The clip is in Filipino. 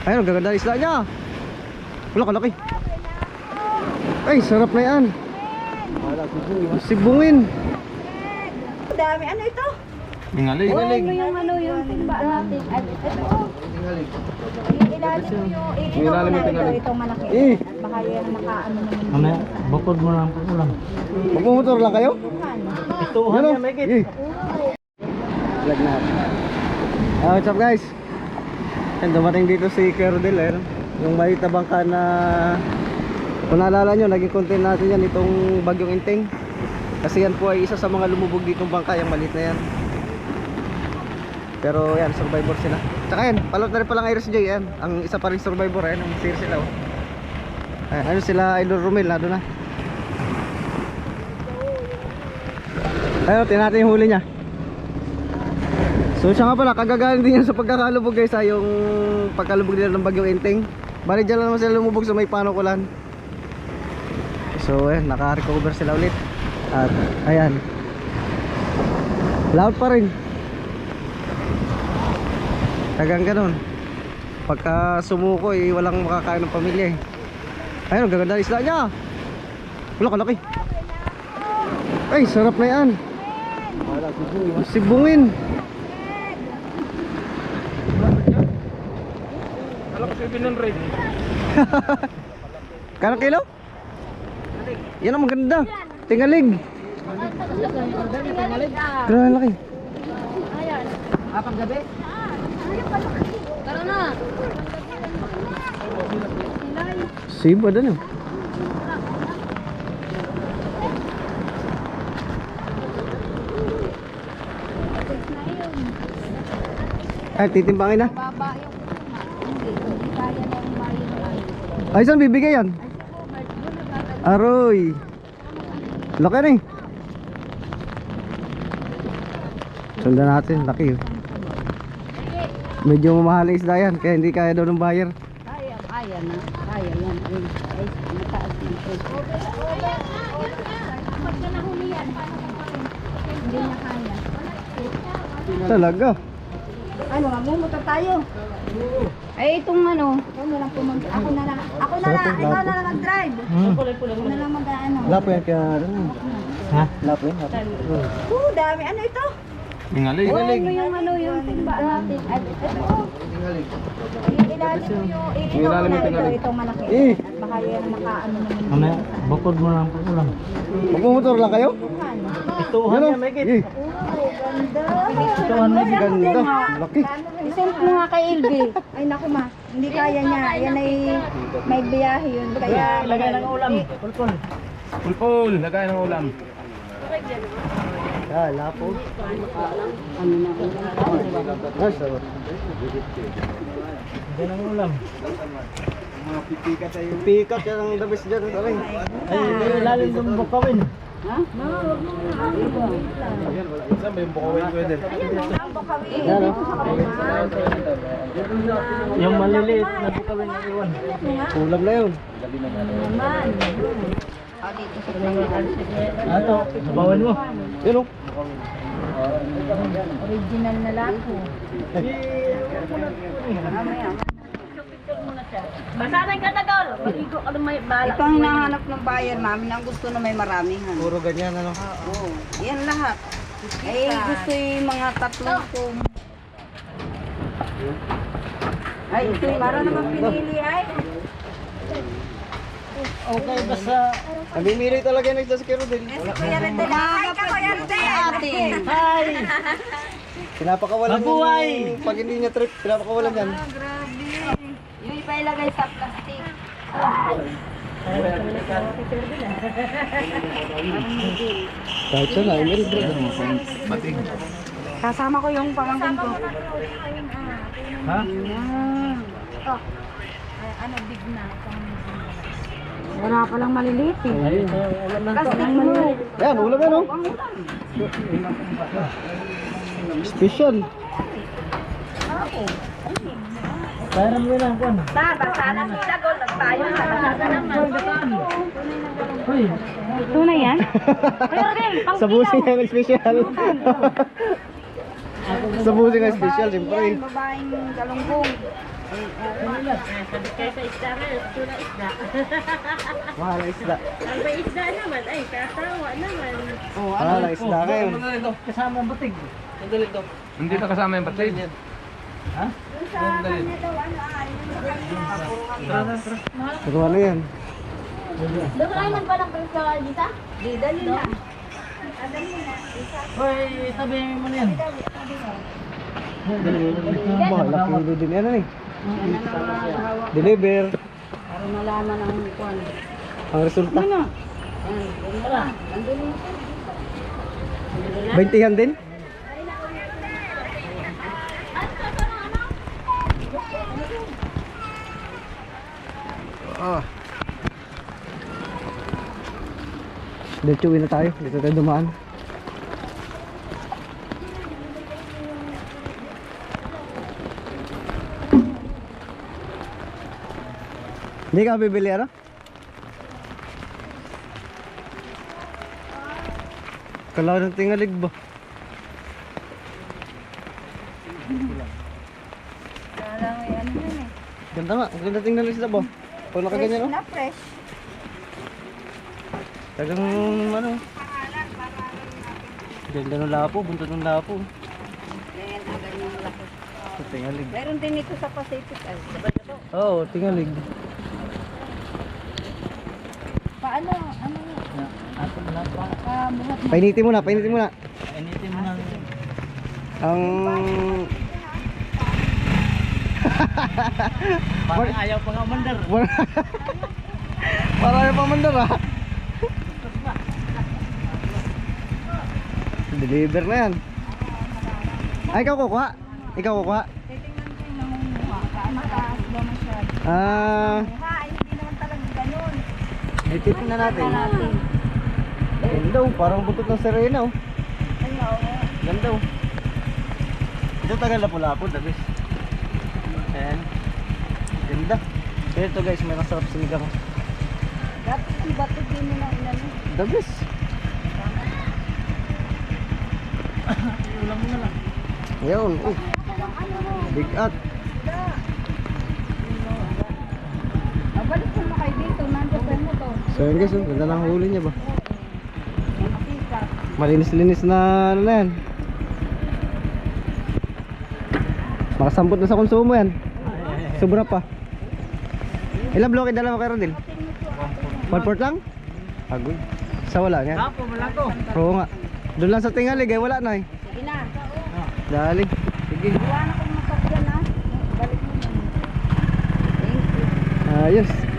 Ayun, ang gaganda isla niya. Wala kalaki. Ay, sarap na yan. Sibungin. Dami. Ano ito? Tingaling. Ano yung ano yung timba natin? Ito oh. Yung ilalim mo yung... Ito, ilalim ito, yung ito, malaki. Eh. Baka yan nakaano naman. Mamaya, bukod mo lang po lang. Magmumotor lang kayo? Ituhan Ano? niya, may Eh. Vlog na. Ah, what's up guys? Yan, dumating dito si Kerdel eh. Yung maliit na bangka na kung naalala nyo, naging content natin yan itong bagyong inting. Kasi yan po ay isa sa mga lumubog ditong bangka, yung maliit na yan. Pero yan, survivor sila. Tsaka yan, palot na rin palang Iris J yan. Ang isa pa rin survivor yan, ang sir sila oh. Ay, ano sila, Idol Romel, nado na. Ayun, tingnan natin yung huli niya. So siya nga pala, kagagaling din yan sa pagkakalubog guys ha, yung pagkalubog nila ng bagyong inting. Bali dyan naman sila lumubog sa may panukulan. So ayan, naka-recover sila ulit. At ayan. Loud pa rin. Tagang ganun. Pagka sumuko eh, walang makakain ng pamilya eh. Ayun, gaganda isla niya. Wala kalaki. Ay, sarap na yan. Sibungin. Alam ko 700. Kano kilo? Yan ang maganda. Tingalig. Grabe laki. Tara na. Sibo doon yun. Ay, titimbangin na. Baba yung Hindi, hindi kaya na yung mayin. Ay, saan bibigay yan? Aroy. Laki na eh. Sundan natin, laki oh. Medyo mamahal isda yan, kaya hindi kaya daw ng buyer. Kaya, kaya na. Kaya yan. Ay, mataas nahuli yan, hindi na kaya. Talaga. Ano, magmumuta tayo. Ay, itong ano, ako na lang. Ako na lang. Ako na lang. Ikaw na lang mag-drive. Hmm. Ako na lang mag-ano. Wala po yan kaya ano. Ha? Wala po yan. Oo, dami. Ano ito? Tingaling. Oh, ano yung ano yung timba natin? Ay, ito oh. Yung ilalim mo yung... Ito, ilalim yung ito, itong malaki. Eh. At baka yan nakaano naman. Mamaya, bukod mo lang po lang. Magmumotor lang kayo? Ituhan Yan niya, oh. may Eh, Oo, ganda. Ituhan mo. ganda. Laki. Isend mo nga kay Ilby. Ay naku ma, hindi kaya niya. Yan ay may biyahe yun. Kaya Lagay ng ulam. Pulpul. Pulpul. Lagay ng ulam. Ah, lapo. ano na. Ah, sarap. Lagay ng ulam. Pikat yan ang best dyan. Ay, lalim ng bukawin. Ha? Ma, wag mo na. Saan ba yung bukawin pwede? Ang bukawin. Yung maliliit na bukawin na iwan. Kulam na yun. Naman. Ah, dito sa Ato, sabawan mo. Yan oh. Original na lapo. Mamaya. Ito ang hinahanap ng buyer namin. Ang gusto na may maramihan. Puro ganyan ano. Oo. Yan lahat. Ay, gusto yung mga tatlong kung... Ay, ito yung para naman pinili ay. Okay, basta Namimili talaga yung isda si Kerudel. Kuya Rente, hi ka Kuya. Ate. Hi! Pinapakawalan yung pag hindi niya trip, pinapakawalan yan. Ah, grabe. Yung iba ilagay sa plastic. Kahit siya na, Emery bro. Bating. Kasama ko yung pamangkin ko. Ha? Ito. Ay, ano, big na. Wala palang maliliit eh. Ay, ito yung ulam ng Plastic mo. Yan, ulam yan oh. Special. Bayram mo lang, Juan. Baba, sana sila gold. Nagtayo na. Basta naman. Uy, Tunay yan? Sa busing ang special. Sa busing ang special, siyempre. Yan, babaeng galunggong. Sabi kayo sa isda ngayon, tuna isda. Mahal ang isda. Ang may isda naman, ay katawa naman. Oh, Mahal ang isda ngayon. Kasama ang batig. Hindi na kasama yung patid. Doon sa kanya daw, ano, yung sa kanya. Pero ano yan? Doon kayo nagpalang kayo sa Lisa? Di, dali na. Na. Hoy, sabi mo na yan. Mahal ang kilo din. Ano ni? Deliver. Para malaman ang kwan. Ang resulta. Ano? Yan, doon pala. Nandun yung 20 din? Ah. Uwi na tayo. Dito tayo dumaan. Hindi ka bibili ano? Kala ng tingalig ba? Kala may ano yun eh. Ganda nga, ang ganda tingnan ng isda ba? Pag nakaganyan no? Na fresh. Tagang ano? Ganda ng lapo, buntot ng lapo. Ganyan, ah, ganyan laki. Sa tingalig. Meron din ito sa Pacific. Ay, diba ito? Oo, oh, tingalig. Paano? Ano yun? Ato na pa. Kamuhat mo. Painitin mo na, painitin mo na. Initin mo ng... Ang... Parang ayaw pa nga umandar. Marami pa mandar ah. Deliver na yan. Ay, ikaw kukuha. Ikaw kukuha. Titingnan ko yung nangunguha. Mataas ba masyado? Ah, Ha, ay, hindi naman talaga ganun. ititin na natin. Ganda oh, parang butot ng serena oh. Ay. Ganda oh. Ito tagal na pula po, dabis. Ayan. Ganda. Kaya ito guys, may masarap sinigang. Dapat yung bato din mo na inano. Dabis. Ulam mo na lang. Ayun, oh. Big at. Mabalik mo na kayo dito. Nandiyan pa to. So yun guys, oh, ganda ng huli niya ba? Ang. Malinis-linis na ano na yan. Makasampot na sa konsumo yan. Sobra pa. Ilang bloke dala mo kay Rodel? One port lang? Agoy. Sa wala nga. Kapo, malako. Oo nga. Doon lang sa tingalig eh, wala na eh. Sige na. Dali. Sige. Iwan ako ng motor dyan ha. Balik mo na. Thank you. Ayos.